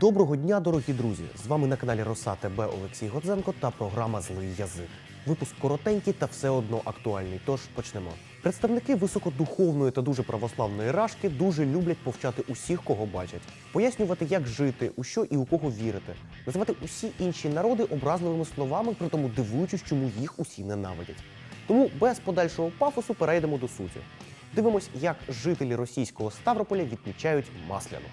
Доброго дня, дорогі друзі! З вами на каналі Роса ТБ Олексій Годзенко та програма Злий язик. Випуск коротенький та все одно актуальний. Тож почнемо. Представники високодуховної та дуже православної рашки дуже люблять повчати усіх, кого бачать, пояснювати, як жити, у що і у кого вірити, називати усі інші народи образливими словами, при тому дивуючись, чому їх усі ненавидять. Тому без подальшого пафосу перейдемо до суті. Дивимось, як жителі російського Ставрополя відмічають масляну.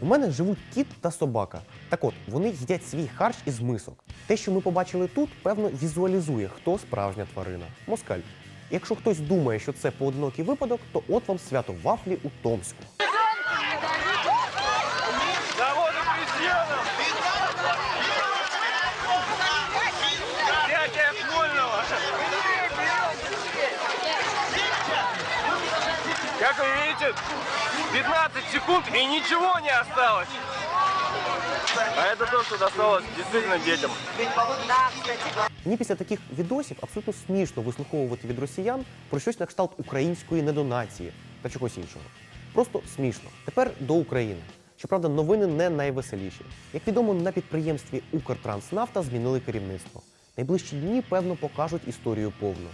У мене живуть кіт та собака. Так от, вони їдять свій харч із мисок. Те, що ми побачили тут, певно, візуалізує, хто справжня тварина. Москаль. Якщо хтось думає, що це поодинокий випадок, то от вам свято вафлі у Томську. Вы видите, 15 секунд и ничего не осталось. А это то, что досталось действительно детям. Мені після таких відосів абсолютно смішно вислуховувати від росіян про щось на кшталт української недонації та чогось іншого. Просто смішно. Тепер до України. Щоправда, новини не найвеселіші. Як відомо, на підприємстві Укртранснафта змінили керівництво. Найближчі дні, певно, покажуть історію повну.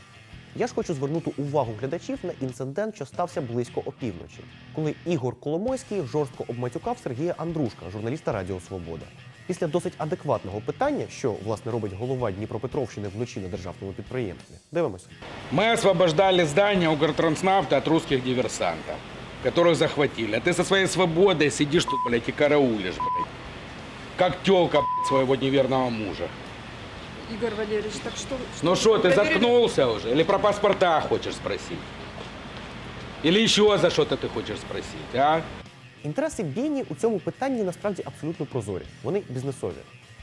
Я ж хочу звернути увагу глядачів на інцидент, що стався близько опівночі, коли Ігор Коломойський жорстко обматюкав Сергія Андрушка, журналіста Радіо Свобода. Після досить адекватного питання, що власне робить голова Дніпропетровщини вночі на державному підприємстві. Дивимося. Мы освобождали здание Укртранснафта от русских диверсантов, которых захватили. А ты со своей свободой сидишь тут, блядь, и караулишь, блядь. Как тёлка, блядь, своего неверного мужа. Игорь Валерьевич, так что... Ну что, ты Проверили- заткнулся уже? Или про паспорта хочешь спросить? Или еще за что-то ты хочешь спросить, а? Інтереси Бєні у цьому питанні насправді абсолютно прозорі. Вони бізнесові.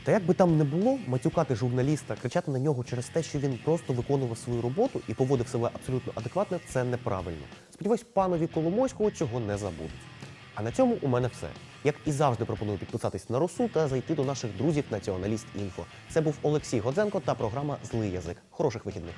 Та як би там не було, матюкати журналіста, кричати на нього через те, що він просто виконував свою роботу і поводив себе абсолютно адекватно, це неправильно. Сподіваюсь, панові Коломойського цього не забудуть. На цьому у мене все. Як і завжди, пропоную підписатись на росу та зайти до наших друзів Націоналіст Інфо. Це був Олексій Годзенко та програма Злий язик. Хороших вихідних.